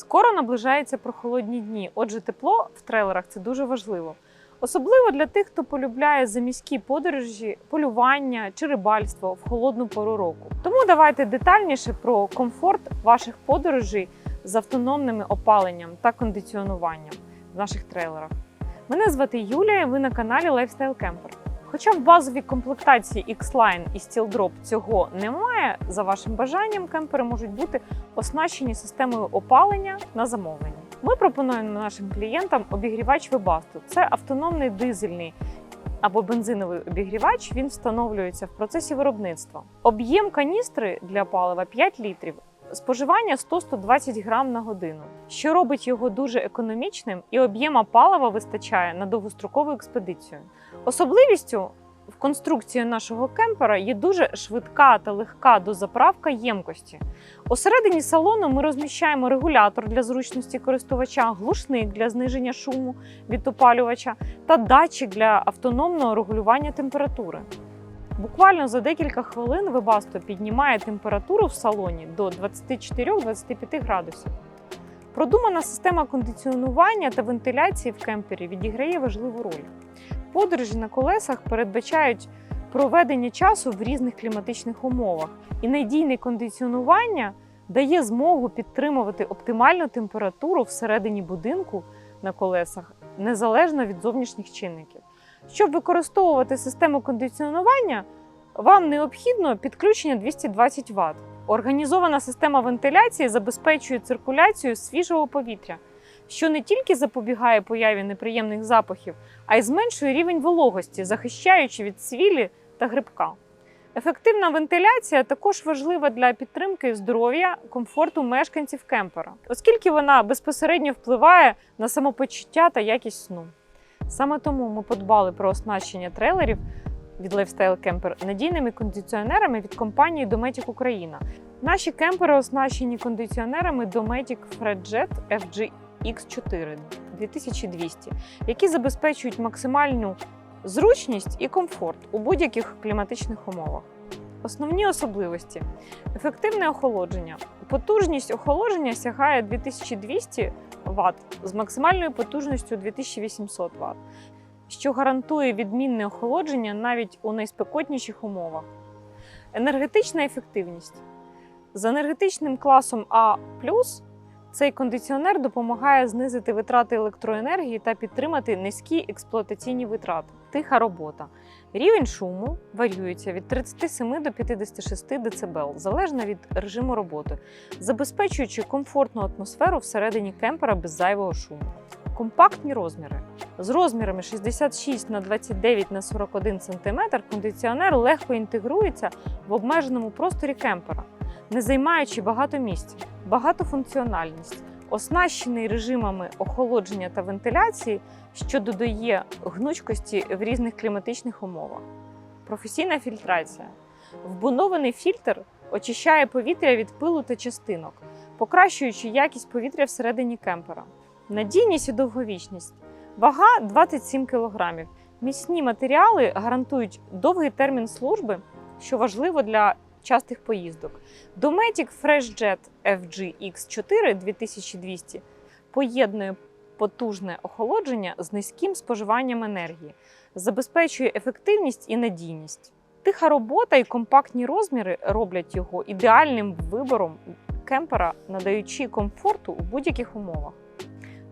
Скоро наближаються прохолодні дні, отже, тепло в трейлерах це дуже важливо. Особливо для тих, хто полюбляє заміські подорожі, полювання чи рибальство в холодну пору року. Тому давайте детальніше про комфорт ваших подорожей з автономними опаленням та кондиціонуванням в наших трейлерах. Мене звати Юлія, ви на каналі Lifestyle Camper. Хоча в базовій комплектації X-Line і Steel Drop цього немає, за вашим бажанням кемпери можуть бути оснащені системою опалення на замовлення. Ми пропонуємо нашим клієнтам обігрівач Webasto. Це автономний дизельний або бензиновий обігрівач. Він встановлюється в процесі виробництва. Об'єм каністри для палива 5 літрів. Споживання 100-120 грам на годину, що робить його дуже економічним, і об'єма палива вистачає на довгострокову експедицію. Особливістю в конструкції нашого кемпера є дуже швидка та легка дозаправка ємкості. Усередині салону ми розміщаємо регулятор для зручності користувача, глушник для зниження шуму від опалювача та датчик для автономного регулювання температури. Буквально за декілька хвилин Webasto піднімає температуру в салоні до 24-25 градусів. Продумана система кондиціонування та вентиляції в кемпері відіграє важливу роль. Подорожі на колесах передбачають проведення часу в різних кліматичних умовах, і надійне кондиціонування дає змогу підтримувати оптимальну температуру всередині будинку на колесах незалежно від зовнішніх чинників. Щоб використовувати систему кондиціонування, вам необхідно підключення 220 Вт. Організована система вентиляції забезпечує циркуляцію свіжого повітря, що не тільки запобігає появі неприємних запахів, а й зменшує рівень вологості, захищаючи від цвілі та грибка. Ефективна вентиляція також важлива для підтримки здоров'я, комфорту мешканців кемпера, оскільки вона безпосередньо впливає на самопочуття та якість сну. Саме тому ми подбали про оснащення трейлерів від Lifestyle Camper надійними кондиціонерами від компанії Dometic Україна. Наші кемпери оснащені кондиціонерами Dometic FredJet FG X4 2200, які забезпечують максимальну зручність і комфорт у будь-яких кліматичних умовах. Основні особливості: ефективне охолодження. Потужність охолодження сягає 2200 Вт з максимальною потужністю 2800 Вт, що гарантує відмінне охолодження навіть у найспекотніших умовах. Енергетична ефективність. З енергетичним класом А цей кондиціонер допомагає знизити витрати електроенергії та підтримати низькі експлуатаційні витрати. Тиха робота. Рівень шуму варіюється від 37 до 56 дБ, залежно від режиму роботи, забезпечуючи комфортну атмосферу всередині кемпера без зайвого шуму. Компактні розміри. З розмірами 66 на 29 на 41 см кондиціонер легко інтегрується в обмеженому просторі кемпера, не займаючи багато місця. Багатофункціональність, оснащений режимами охолодження та вентиляції, що додає гнучкості в різних кліматичних умовах. Професійна фільтрація. Вбудований фільтр очищає повітря від пилу та частинок, покращуючи якість повітря всередині кемпера. Надійність і довговічність. Вага 27 кг. Міцні матеріали гарантують довгий термін служби, що важливо для частих поїздок. Dometic FreshJet FG X4 2200 поєднує потужне охолодження з низьким споживанням енергії, забезпечує ефективність і надійність. Тиха робота і компактні розміри роблять його ідеальним вибором кемпера, надаючи комфорту у будь-яких умовах.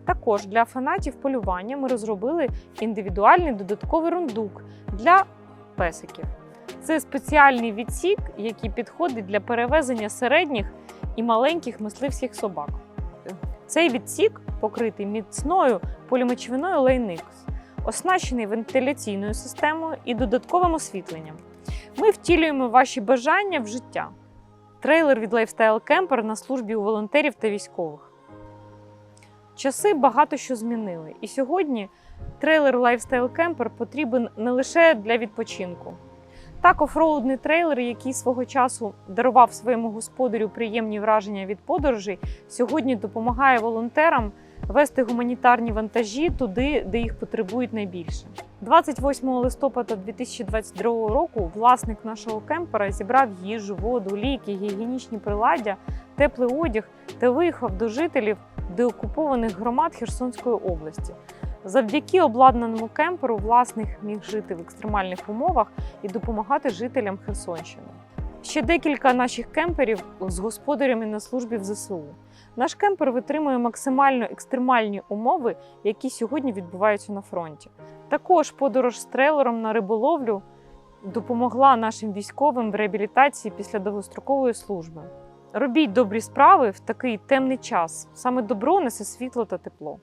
Також для фанатів полювання ми розробили індивідуальний додатковий рундук для песиків. Це спеціальний відсік, який підходить для перевезення середніх і маленьких мисливських собак. Цей відсік покритий міцною полімочовиною Leinix, оснащений вентиляційною системою і додатковим освітленням. Ми втілюємо ваші бажання в життя. Трейлер від Lifestyle Camper на службі у волонтерів та військових. Часи багато що змінили, і сьогодні трейлер Lifestyle Camper потрібен не лише для відпочинку. Так, офроудний трейлер, який свого часу дарував своєму господарю приємні враження від подорожей, сьогодні допомагає волонтерам вести гуманітарні вантажі туди, де їх потребують найбільше. 28 листопада 2022 року власник нашого кемпера зібрав їжу, воду, ліки, гігієнічні приладдя теплий одяг та виїхав до жителів деокупованих громад Херсонської області. Завдяки обладнаному кемперу власник міг жити в екстремальних умовах і допомагати жителям Херсонщини. Ще декілька наших кемперів з господарями на службі в ЗСУ. Наш кемпер витримує максимально екстремальні умови, які сьогодні відбуваються на фронті. Також подорож з трейлером на риболовлю допомогла нашим військовим в реабілітації після довгострокової служби. Робіть добрі справи в такий темний час. Саме добро несе світло та тепло.